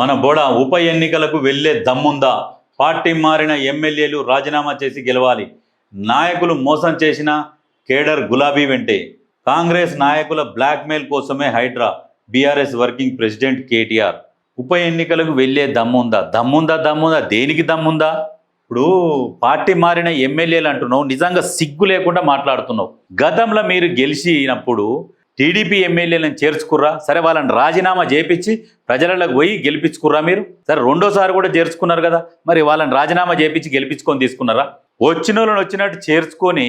మన బోడ ఉప ఎన్నికలకు వెళ్ళే దమ్ముందా? పార్టీ మారిన ఎమ్మెల్యేలు రాజీనామా చేసి గెలవాలి. నాయకులు మోసం చేసిన కేడర్ గులాబీ వెంటే. కాంగ్రెస్ నాయకుల బ్లాక్మెయిల్ కోసమే హైడ్రా బీఆర్ఎస్ వర్కింగ్ ప్రెసిడెంట్ కేటీఆర్. ఉప ఎన్నికలకు వెళ్ళే దమ్ముందా? దమ్ముందా దమ్ముందా? దేనికి దమ్ముందా? ఇప్పుడు పార్టీ మారిన ఎమ్మెల్యేలు అంటున్నావు నిజంగా సిగ్గు లేకుండా మాట్లాడుతున్నావు. గతంలో మీరు గెలిచినప్పుడు టీడీపీ ఎమ్మెల్యేలను చేర్చుకుర్రా? సరే వాళ్ళని రాజీనామా చేపించి ప్రజలకు పోయి గెలిపించుకుర్రా మీరు? సరే రెండోసారి కూడా చేర్చుకున్నారు కదా. మరి వాళ్ళని రాజీనామా చేపించి గెలిపించుకొని తీసుకున్నారా? వచ్చిన వాళ్ళని వచ్చినట్టు చేర్చుకొని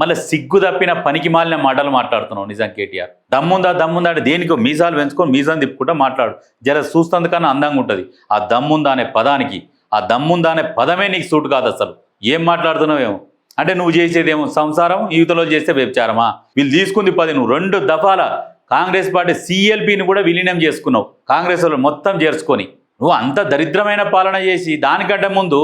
మళ్ళీ సిగ్గు తప్పిన పనికి మాలిన మాటలు మాట్లాడుతున్నావు నిజం కేటీఆర్. దమ్ముందా దమ్ముందా అంటే దేనికో మీసాలు పెంచుకొని మీసాలు తిప్పుకుంటా మాట్లాడు. జర చూస్తందుకన్నా అందంగా ఉంటుంది. ఆ దమ్ముందా అనే పదానికి ఆ దమ్ముందా అనే పదమే నీకు సూట్ కాదు అసలు. ఏం మాట్లాడుతున్నావేమో? అంటే నువ్వు చేసేదేమో సంసారం యువతలో చేస్తే వ్యభిచారమా? వీళ్ళు తీసుకుంది పది నువ్వు రెండు దఫాల కాంగ్రెస్ పార్టీ సిఎల్పిని కూడా విలీనం చేసుకున్నావు. కాంగ్రెస్ వాళ్ళు మొత్తం చేర్చుకొని. నువ్వు అంత దరిద్రమైన పాలన చేసి దానికంటే ముందు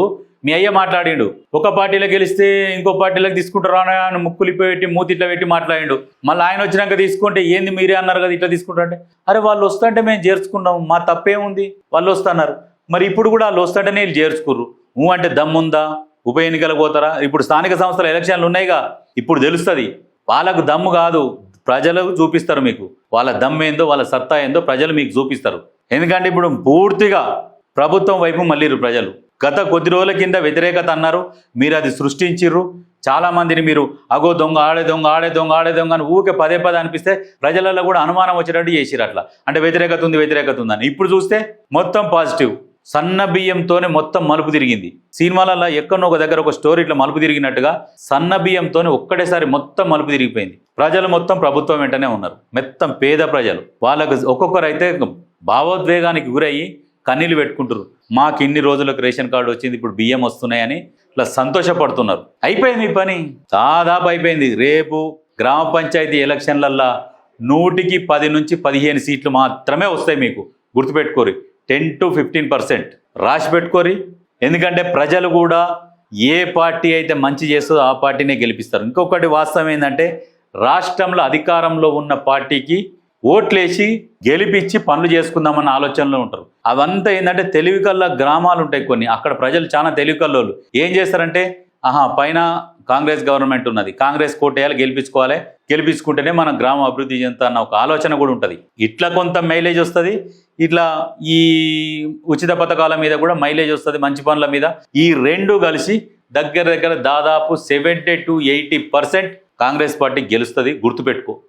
మీ అయ్య మాట్లాడిండు. ఒక పార్టీలో గెలిస్తే ఇంకో పార్టీలోకి తీసుకుంటారా అని ముక్కులు పెట్టి మూతి ఇట్లా పెట్టి మాట్లాడిండు. మళ్ళీ ఆయన వచ్చినాక తీసుకుంటే ఏంది మీరే అన్నారు కదా ఇట్లా తీసుకుంటారంటే? అరే వాళ్ళు వస్తుంటే మేము చేర్చుకున్నాం మా తప్పేముంది? వాళ్ళు వస్తున్నారు. మరి ఇప్పుడు కూడా వాళ్ళు వస్తుంటే నేను చేర్చుకుర్రు. నువ్వు అంటే దమ్ముందా? ఉప ఎన్నికలకు పోతారా? ఇప్పుడు స్థానిక సంస్థల ఎలక్షన్లు ఉన్నాయిగా ఇప్పుడు తెలుస్తుంది. వాళ్ళకు దమ్ము కాదు ప్రజలు చూపిస్తారు మీకు. వాళ్ళ దమ్ము ఏందో వాళ్ళ సత్తా ఏందో ప్రజలు మీకు చూపిస్తారు. ఎందుకంటే ఇప్పుడు పూర్తిగా ప్రభుత్వం వైపు మళ్ళీరు ప్రజలు. గత కొద్ది రోజుల కింద వ్యతిరేకత అన్నారు మీరు అది సృష్టించిర్రు. చాలా మందిని మీరు అగో దొంగ ఆడే దొంగ ఆడే దొంగ ఆడే దొంగ అని ఊకే పదే పదే అనిపిస్తే ప్రజలలో కూడా అనుమానం వచ్చేటట్టు చేసిరు అట్లా. అంటే వ్యతిరేకత ఉంది వ్యతిరేకత ఉందని ఇప్పుడు చూస్తే మొత్తం పాజిటివ్. సన్న బియ్యంతోనే మొత్తం మలుపు తిరిగింది. సినిమాలలో ఎక్కడో ఒక దగ్గర ఒక స్టోరీ ఇట్లా మలుపు తిరిగినట్టుగా సన్న బియ్యంతోనే ఒక్కడేసారి మొత్తం మలుపు తిరిగిపోయింది. ప్రజలు మొత్తం ప్రభుత్వం వెంటనే ఉన్నారు. మొత్తం పేద ప్రజలు. వాళ్ళకు ఒక్కొక్కరైతే భావోద్వేగానికి గురయ్యి కన్నీళ్ళు పెట్టుకుంటారు మాకు ఇన్ని రోజులకు రేషన్ కార్డు వచ్చింది ఇప్పుడు బియ్యం వస్తున్నాయని ఇట్లా సంతోషపడుతున్నారు. అయిపోయింది మీ పని? దాదాపు అయిపోయింది. రేపు గ్రామ పంచాయతీ ఎలక్షన్లల్లో నూటికి పది నుంచి పదిహేను సీట్లు మాత్రమే వస్తాయి మీకు. గుర్తుపెట్టుకోరు. టెన్ టు ఫిఫ్టీన్ పర్సెంట్ రాసి పెట్టుకోరి. ఎందుకంటే ప్రజలు కూడా ఏ పార్టీ అయితే మంచి చేస్తుందో ఆ పార్టీనే గెలిపిస్తారు. ఇంకొకటి వాస్తవం ఏంటంటే రాష్ట్రంలో అధికారంలో ఉన్న పార్టీకి ఓట్లేసి గెలిపించి పనులు చేసుకుందామన్న ఆలోచనలో ఉంటారు. అవంతా ఏంటంటే తెలివికల్ల గ్రామాలు ఉంటాయి కొన్ని. అక్కడ ప్రజలు చాలా తెలివికల్లోళ్ళు. ఏం చేస్తారంటే ఆహా పైన కాంగ్రెస్ గవర్నమెంట్ ఉన్నది. కాంగ్రెస్ కోటేయాలి గెలిపించుకోవాలి. గెలిపించుకుంటేనే మనం గ్రామం అభివృద్ధి చెందుతా అన్న ఒక ఆలోచన కూడా ఉంటుంది. ఇట్లా కొంత మైలేజ్ వస్తుంది. ఇట్లా ఈ ఉచిత పథకాల మీద కూడా మైలేజ్ వస్తుంది మంచి పనుల మీద. ఈ రెండు కలిసి దగ్గర దగ్గర దాదాపు seventy to eighty percent Congress party గెలుస్తుంది. గుర్తుపెట్టుకో.